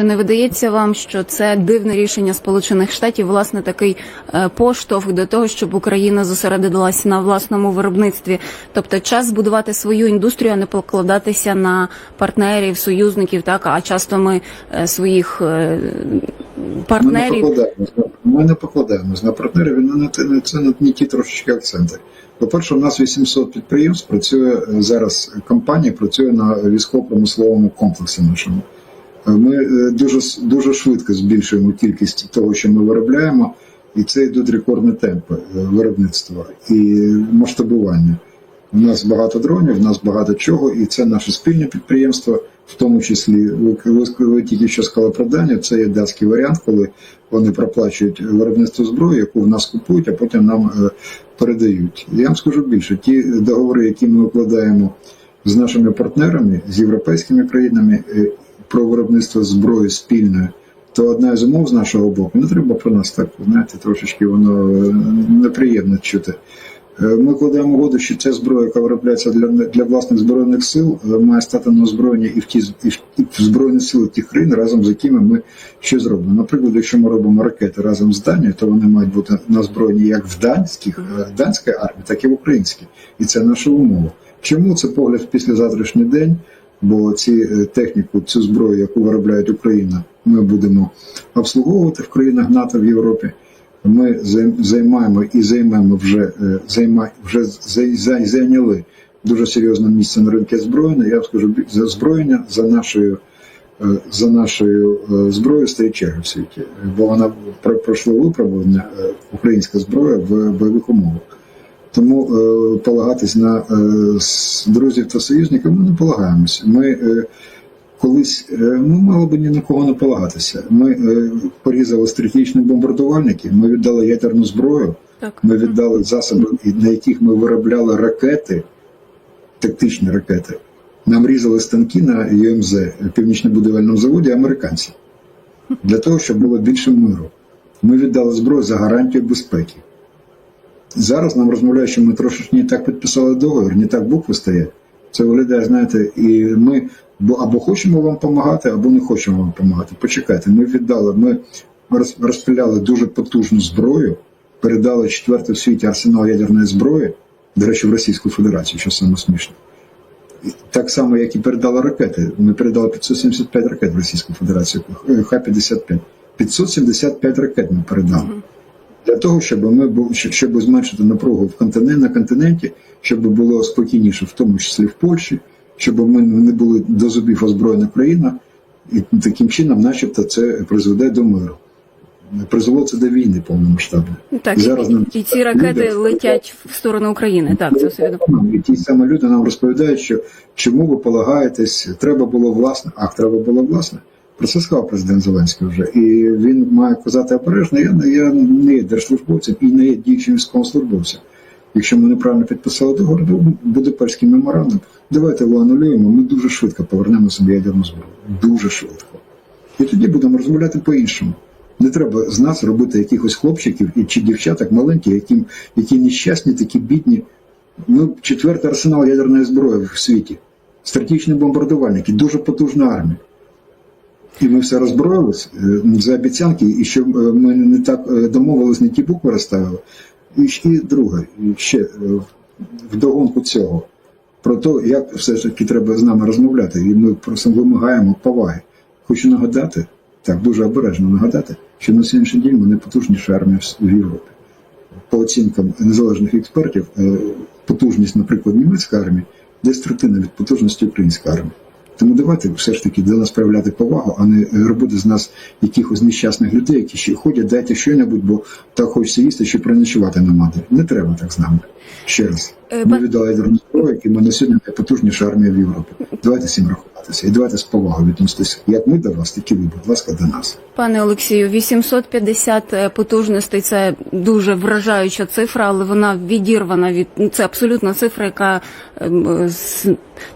Чи не видається вам, що це дивне рішення Сполучених Штатів, власне, такий е, поштовх до того, щоб Україна зосередилась на власному виробництві? Тобто час збудувати свою індустрію, а не покладатися на партнерів, союзників, так а часто ми е, своїх е, Ми не Ми не покладаємось на партнерів. і на те- на це на не ті трошечки акценти. По-перше, у нас 800 підприємств працює е, зараз. Компанія працює на військово-промисловому комплексі нашому. Е, Ми е, дуже дуже швидко збільшуємо кількість того, що ми виробляємо, і це йдуть рекордні темпи виробництва і масштабування. У нас багато дронів, у нас багато чого, і це наше спільне підприємство, в тому числі ви, тільки що сказали про Данію, це є датський варіант, коли вони проплачують виробництво зброї, яку в нас купують, а потім нам е, передають. Я вам скажу більше, ті договори, які ми укладаємо з нашими партнерами, з європейськими країнами е, про виробництво зброї спільної, то одна з умов з нашого боку, не треба про нас так, знаєте, трошечки воно е, неприємно чути. Е, Ми кладемо угоду, що ця зброя, яка виробляється для, для власних збройних сил, е, має стати на озброєння і в ті і в, і в збройні сили тих країн, разом з якими ми щось зробимо. Наприклад, якщо ми робимо ракети разом з Данією, то вони мають бути на озброєнні як в данських е, данській армії, так і в українській. І це наша умова. Чому це погляд після завтрашній день? Бо ці техніку, цю зброю, яку виробляє Україна, ми будемо обслуговувати в країнах НАТО в Європі. Ми займаємо і займемо вже е, займа, вже зай- зай- зайняли дуже серйозне місце на ринку озброєння. Я вам скажу за озброєння за нашою е, за нашою е, зброєю стоїть черга в світі, бо вона про- пройшла випробування українська зброя в бойових умовах. Тому полагатись на друзів та союзників ми не полагаємося. Ми колись е, ми мали би ні на кого не полагатися. Ми е, порізали стратегічні бомбардувальники, ми віддали ядерну зброю, так ми віддали засоби, на яких ми виробляли ракети, тактичні ракети. Нам різали станки на ЮМЗ північно-будівельному заводі американці для того, щоб було більше миру. Ми віддали зброю за гарантію безпеки. Зараз нам розмовляють, що ми трошечки не так підписали договір, не так букви стоять. Це виглядає, знаєте, і ми або хочемо вам допомагати, або не хочемо вам допомагати. Почекайте, ми віддали, ми роз- розстріляли дуже потужну зброю, передали четвертий в світі арсенал ядерної зброї, до речі, в Російську Федерацію, що саме смішно. Так само, як і передали ракети. Ми передали 575 ракет в Російську Федерацію, е, Х-55. 575 ракет ми передали для того, щоб ми щоб- зменшити напругу в континент на континенті, щоб було спокійніше, в тому числі в Польщі, щоб ми не були до зубів озброєна країна, і таким чином, начебто, це призведе до миру. Призвело це до війни повномасштабної. так і зараз нам- і ці ракети люди- летять в сторону України. Так, це все відомо. Ну, І ті самі люди нам розповідають, що чому ви полагаєтесь, треба було власне, ах, треба було власне. Про це сказав президент Зеленський вже. І він має казати обережно, я, я не є держслужбовцем і не є діючим військовослужбовцем. Якщо ми неправильно підписали договор, перський меморандум. Давайте його анулюємо, ми дуже швидко повернемо собі ядерну зброю. Дуже швидко. І тоді будемо розмовляти по-іншому. Не треба з нас робити якихось хлопчиків і чи дівчаток маленьких, які, які нещасні, такі бідні. Ми четвертий арсенал ядерної зброї в світі. Стратегічні бомбардувальники, дуже потужна армія. І ми все роззброїлись е, за обіцянки, і що е, ми не так е, домовились, не ті букви розставили. І, друге, ще е, вдогонку цього, про те, як все ж таки треба з нами розмовляти. І ми просто вимагаємо поваги. Хочу нагадати, так дуже обережно нагадати, що на сьогоднішній день ми найпотужніша армія в- в Європі. По оцінкам незалежних експертів, потужність, наприклад, німецької армії десь третина від потужності української армії. Тому давайте все ж таки до нас проявляти повагу, а не робити з нас якихось нещасних людей, які ще ходять, дайте що-небудь, бо так хочеться їсти, що переночувати на де. Не треба так з нами. Ще раз. Е, Ми віддали зброю, і ми на сьогодні найпотужніша армія в Європі. Давайте цим рахуватися. І давайте з повагою відноситися. Як ми до вас, так і ви, будь ласка, до нас. Пане Олексію, 850 е, потужностей це дуже вражаюча цифра, але вона відірвана від ну, це абсолютно цифра, яка ем,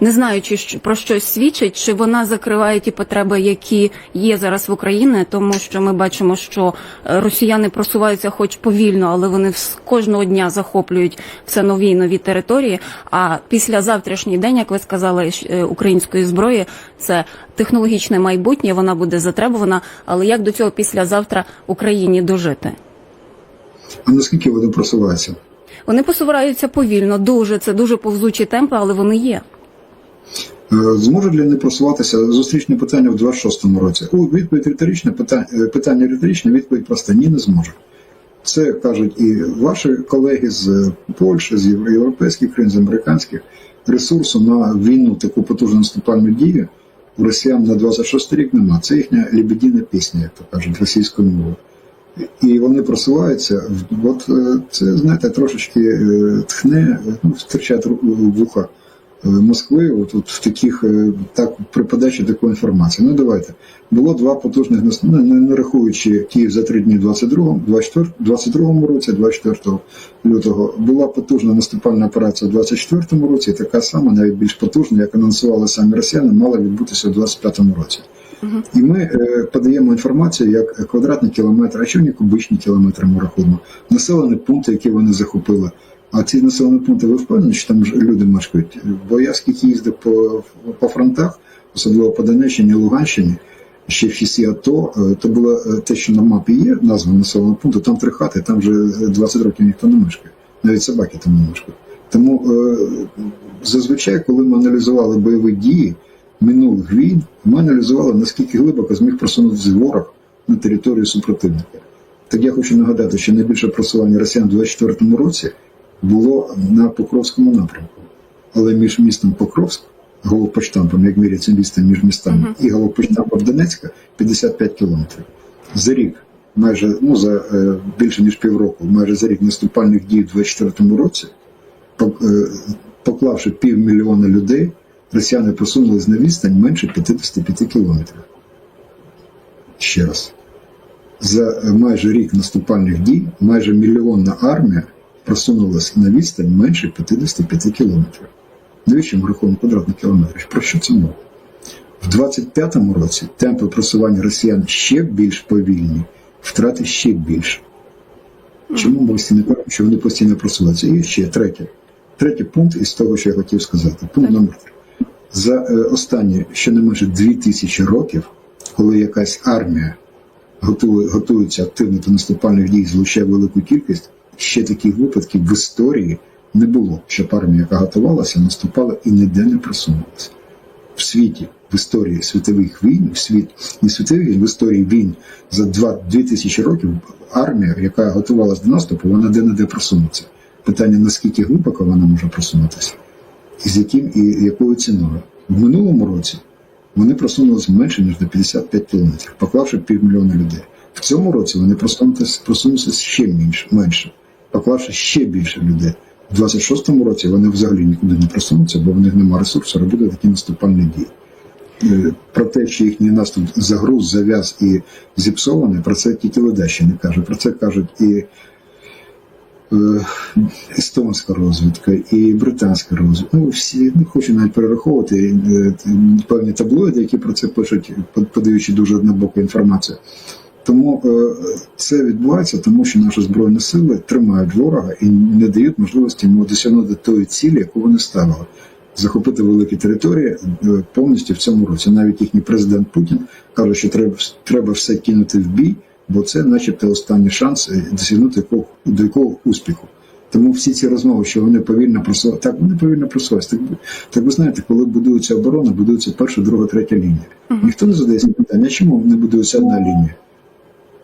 не знаючи, про що свідчить, чи вона закриває ті потреби, які є зараз в Україні, тому що ми бачимо, що е, росіяни просуваються, хоч повільно, але вони кожного дня захоплюють все нові і нові території. А після завтрашній день, як ви сказали, е, української зброї це технологічне майбутнє. Вона буде затребувана. Але як до цього післязавтра Україні дожити? А наскільки вони просуваються? Вони посуваються повільно, дуже це дуже повзучі темпи, але вони є. Е, Зможуть ли не просуватися зустрічне питання в 26-му році? У відповідь риторичне питання, питання риторичне, відповідь проста ні, не зможе. Це кажуть і ваші колеги з Польщі, з європейських країн, з американських ресурсу на війну таку потужну наступальну дію у росіян на 26 рік нема. Це їхня лебедіна пісня, як то кажуть, російською мовою. І вони просуваються. От е, це, знаєте, трошечки е, тхне, е, ну, втрачає вуха е, Москви, от, от в таких е, так при подачі такої інформації. Ну давайте. Було два потужних ну, не, не рахуючи Київ за три дні 22 24 22 році, 24 лютого. Була потужна наступальна операція у 24 році, і така сама, навіть більш потужна, як анонсували самі росіяни, мала відбутися у 25 році. І ми е, подаємо інформацію як квадратний кілометр, а що не кубичні кілометри ми рахуємо, населені пункти, які вони захопили. А ці населені пункти, ви впевнені, що там люди мешкають? Бо я скільки їздив по, по фронтах, особливо по Донеччині Луганщині, ще в часі АТО, е, то було е, те, що на мапі є, назва населеного пункту, там три хати, там вже 20 років ніхто не мешкає. Навіть собаки там не мешкають. Тому е, зазвичай, коли ми аналізували бойові дії минулих війн, ми аналізували, наскільки глибоко зміг просунутися ворог на територію супротивника. Так я хочу нагадати, що найбільше просування росіян у 24-му році було на Покровському напрямку. Але між містом Покровськ, головпочтампом, як міряться місто між містами, і головпочтампом Донецька 55 кілометрів. За рік, майже ну за е, більше ніж півроку, майже за рік наступальних дій у 24-му році, е, поклавши півмільйона людей, росіяни просунулись на відстань менше 55 кілометрів. Ще раз. За е, майже рік наступальних дій майже мільйонна армія просунулася на відстань менше 55 кілометрів. Навіщо ми рахуємо квадратний кілометр? Про що це мова? В 25-му році темпи просування росіян ще більш повільні, втрати ще більше. Чому ми постійно кажемо, що вони постійно просуваються? І ще третє. Третій пункт із того, що я хотів сказати. Пункт номер три. За е, останні щонайменше 2000 років, коли якась армія готує, готується активно до наступальних дій, злучає велику кількість, ще таких випадків в історії не було, щоб армія, яка готувалася, наступала і ніде не просунулася. В світі, в історії світових війн, в світ не світових війн, в історії війн за 2 2000 років армія, яка готувалася до наступу, вона де-не-де просунеться. Питання, наскільки глибоко вона може просунутися, і з яким і якою ціною. В минулому році вони просунулися менше, ніж на 55 кілометрів, поклавши півмільйона людей. В цьому році вони просунулися ще менше, менше, поклавши ще більше людей. В 26-му році вони взагалі нікуди не просунуться, бо в них немає ресурсу робити такі наступальні дії. Е, Про те, що їхній наступ загруз, зав'яз і зіпсований, про це тільки ледачі не кажуть. Про це кажуть і е, естонська розвідка, і британська розвідка. Ну, всі не хочу навіть перераховувати е, певні таблоїди, які про це пишуть, подаючи дуже однобоку інформацію. Тому е, це відбувається, тому що наші збройні сили тримають ворога і не дають можливості йому досягнути тої цілі, яку вони ставили. Захопити великі території е, повністю в цьому році. Навіть їхній президент Путін каже, що треба, треба все кинути в бій, бо це, начебто, останній шанс е, досягнути якого, до якого успіху. Тому всі ці розмови, що вони повільно просуваються, так вони повільно просуваються. Так, так ви знаєте, коли будується оборона, будується перша, друга, третя лінія. Ніхто не задається питання, чому не будується одна лінія?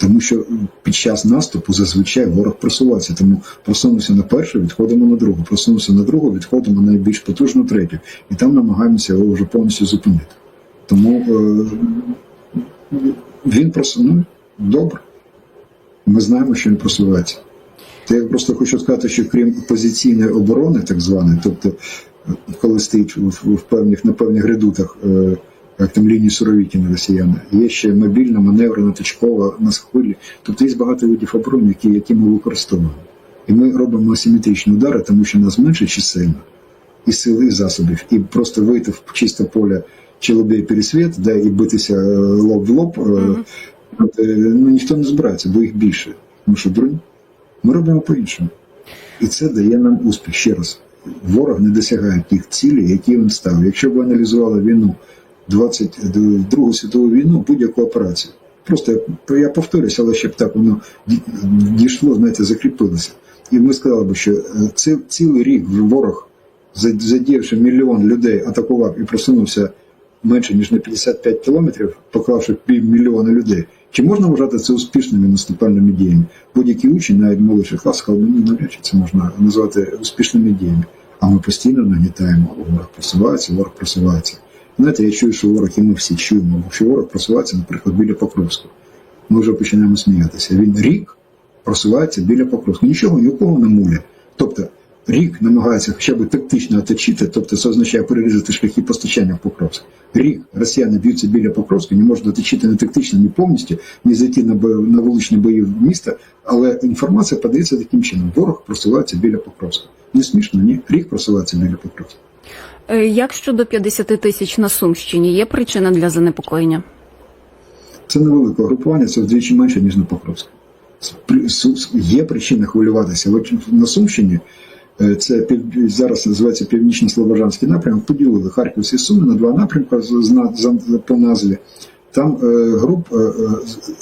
Тому що під час наступу зазвичай ворог просувається. Тому просунувся на першу, відходимо на другу. Просунувся на другу, відходимо на найбільш потужну третю. І там намагаємося його вже повністю зупинити. Тому е, він просунув добре. Ми знаємо, що він просувається. То я просто хочу сказати, що крім позиційної оборони, так званої, тобто, е, коли стоїть в, в, певних на певних редутах. Е, як там лінії Суровікіна росіяни. Є ще мобільна, маневрена, точкова, на схилі. Тобто є багато видів оборони, які, які ми використовуємо. І ми робимо асиметричні удари, тому що нас менше чисельно. і сил, і засобів, і просто вийти в чисте поле чоловік пересвіт, да, і битися е, лоб в лоб, от, е, ну, ніхто не збирається, бо їх більше. Тому що дурні. Ми робимо по-іншому. І це дає нам успіх. Ще раз, ворог не досягає тих цілей, які він ставив. Якщо б аналізували війну, 20, Другу світову війну, будь-яку операцію. Просто я, повторюся, але щоб так воно дійшло, знаєте, закріпилося. І ми сказали б, що е, це цілий рік ворог, задіявши мільйон людей, атакував і просунувся менше ніж на 55 кілометрів, поклавши півмільйона людей. Чи можна вважати це успішними наступальними діями? Будь-який учень, навіть молодших клас, сказав, ну навряд чи це можна назвати успішними діями. А ми постійно нагнітаємо, ворог просувається, ворог просувається. Знаєте, я чую, що ворог, і ми всі чуємо, що ворог просувається, наприклад, біля Покровського. Ми вже починаємо сміятися. Він рік просувається біля Покровського. Нічого ні у кого не муля. Тобто рік намагається хоча б тактично оточити, тобто це означає перерізати шляхи постачання в Покровськ. Рік росіяни б'ються біля Покровська, не можуть оточити не тактично, ні повністю, ні зайти на, бо- на вуличні бої в міста, але інформація подається таким чином. Ворог просувається біля Покровська. Не смішно, ні? Рік просувається біля Покровська. Е, Як щодо 50 тисяч на Сумщині, є причина для занепокоєння? Це невелике групування, це вдвічі менше, ніж на Покровську. Є причина хвилюватися. На Сумщині е, це зараз називається Північно-Слобожанський напрямок. Поділили Харківські Суми на два напрямки по назві. Там е, груп,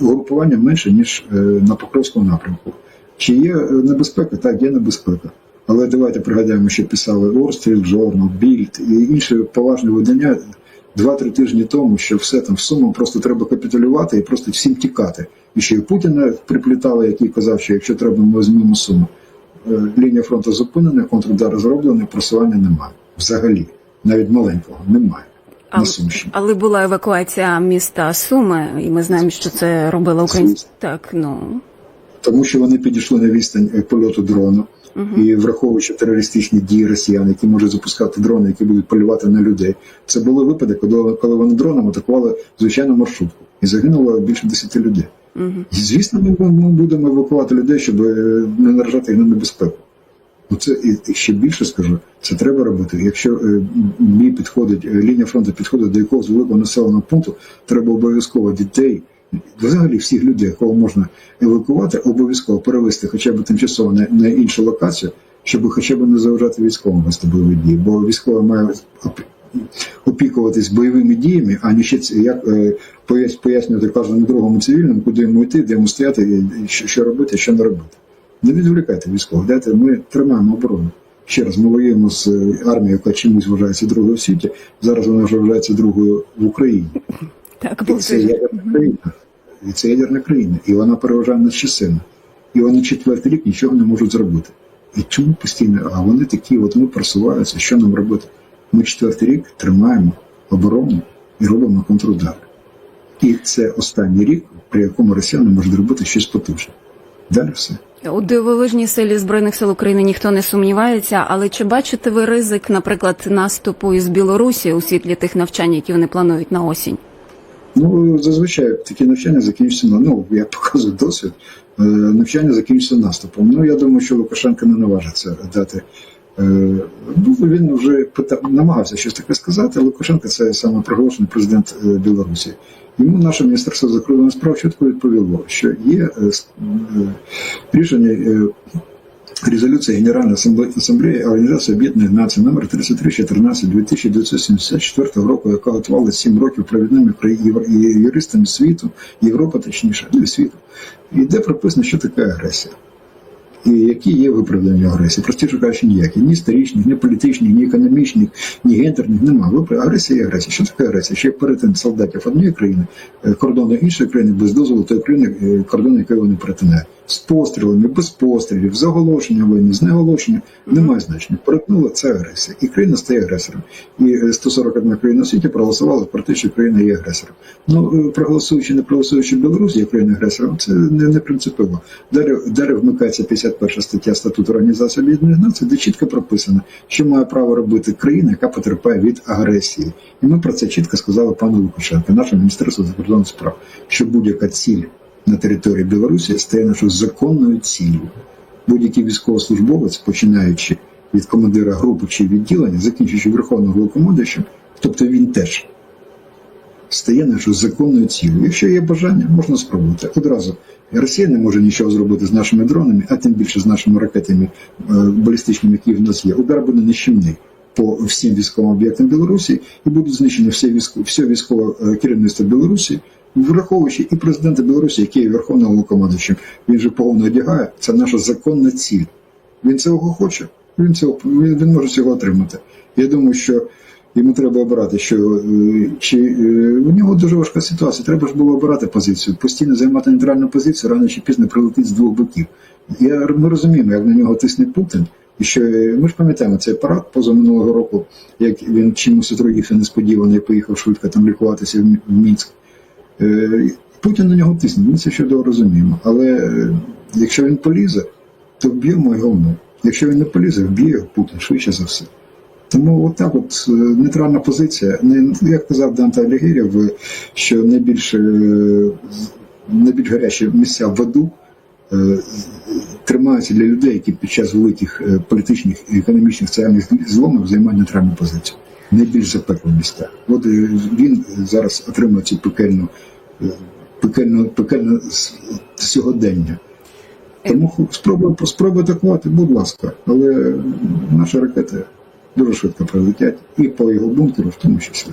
групування менше, ніж на Покровському напрямку. Чи є небезпека? Так, є небезпека. Але давайте пригадаємо, що писали Орстріл, Жорнал, Більд і інші поважні видання два-три тижні тому, що все там в суму просто треба капітулювати і просто всім тікати. І ще й Путіна приплітали, який казав, що якщо треба, ми візьмемо суму. Е, Лінія фронту зупинена, контрудар зроблений, просування немає. Взагалі, навіть маленького немає. На Але, Сумщині. але була евакуація міста Суми, і ми знаємо, що це робила Україна. Так, ну Тому що вони підійшли на відстань е, польоту І враховуючи терористичні дії росіян, які можуть запускати дрони, які будуть полювати на людей, це були випадки, коли, коли вони дроном атакували звичайну маршрутку, і загинуло більше 10 людей. І, звісно, ми, ми будемо евакувати людей, щоб е, не наражати їх на небезпеку. Ну це і, і ще більше скажу, це треба робити. Якщо е, бій підходить, е, лінія фронту підходить до якогось великого населеного пункту, треба обов'язково дітей, взагалі всіх людей, кого можна евакувати, обов'язково перевести хоча б тимчасово на, на іншу локацію, щоб хоча б не заважати військовим вести бойові дії. Бо військові мають опікуватись бойовими діями, а не ще як е, пояснювати кожному другому цивільному, куди йому йти, де йому стояти, що робити, що не робити. Не відволікайте військових, дайте ми тримаємо оборону. Ще раз, ми воюємо з е, армією, яка чимось вважається другою в світі. Зараз вона вже вважається другою в Україні. Так І це ядерна країна. І це ядерна країна. І вона переважає нас чисельно. І вони четвертий рік нічого не можуть зробити. І чому постійно? А вони такі, от ми просуваються, що нам робити? Ми четвертий рік тримаємо оборону і робимо контрудар. І це останній рік, при якому росіяни можуть робити щось потужне. Далі все. У дивовижній силі збройних сил України ніхто не сумнівається. Але чи бачите ви ризик, наприклад, наступу із Білорусі у світлі тих навчань, які вони планують на осінь? Ну, зазвичай такі навчання закінчуються на ну, як показує досвід, е, навчання закінчується наступом. Ну, я думаю, що Лукашенко не наважиться дати. е, Ну, він вже намагався щось таке сказати. Лукашенко це саме проголошений президент е, Білорусі. Йому наше міністерство закордонних справ чітко відповіло, що є рішення резолюція Генеральної асамблеї, асамблеї Організації Об'єднаних Націй номер 3314 1974 року, яка готувала 7 років провідними юристами світу, Європи точніше, ну і. І де прописано, що таке агресія. І які є виправдання агресії? Простіше кажучи, ніякі. Ні історичних, ні політичних, ні економічних, ні гендерних. Випра- Агресія є агресія. Що таке агресія? Ще перетин солдатів однієї країни, е, кордону іншої країни без дозволу тої країни, е, кордону якої вони перетинають. З пострілами, без пострілів, з оголошенням війни, з неоголошенням немає значення. Перетнула це агресія. І країна стає агресором. І е, 141 країна в світі проголосувала про те, що країна є агресором. Ну, е, проголосуючи, не проголосуючи Білорусь як країна агресором, це не, не принципово. Далі, далі вмикається 51 стаття статуту Організації Об'єднаних Націй, де чітко прописано, що має право робити країна, яка потерпає від агресії. І ми про це чітко сказали пану Лукашенку, наше міністерство закордонних справ, що будь-яка ціль на території Білорусі стає нашою законною ціллю. Будь-який військовослужбовець, починаючи від командира групи чи відділення, закінчуючи верховним головнокомандуючим, тобто він теж стає нашою законною цілею. Якщо є бажання, можна спробувати. Одразу Росія не може нічого зробити з нашими дронами, а тим більше з нашими ракетами е, балістичними, які в нас є. Удар буде нищівний по всім військовим об'єктам Білорусі і будуть знищені все військове, все військове керівництво Білорусі, враховуючи і президента Білорусі, який є верховним головнокомандуючим. Він же повно одягає. Це наша законна ціль. Він цього хоче. Він цього він, він може цього отримати. Я думаю, що йому треба обирати, що е, чи е, у нього дуже важка ситуація. Треба ж було обирати позицію, постійно займати нейтральну позицію, рано чи пізно прилетить з двох боків. Я ми розуміємо, як на нього тисне Путін. І що е, ми ж пам'ятаємо цей парад поза минулого року, як він чимось отруївся несподівано і поїхав швидко там лікуватися в Мінськ. Е, Путін на нього тисне, ми це чудово розуміємо. Але е, якщо він полізе, то вб'ємо його ми. Якщо він не полізе, вб'є його Путін швидше за все. Тому отак от е, нейтральна позиція, як казав Данте Алігірів, що найбільш, найбільш гарячі місця в аду тримаються для людей, які під час великих політичних, економічних, соціальних зломів займають нейтральну позицію. Найбільш запеклі міста. От е, він зараз отримує цю пекельну, е, пекельну, пекельну сьогодення. Тому спробуй, спробуй атакувати, будь ласка, але наші ракети дуже швидко прилетять і по його бункеру в тому числі.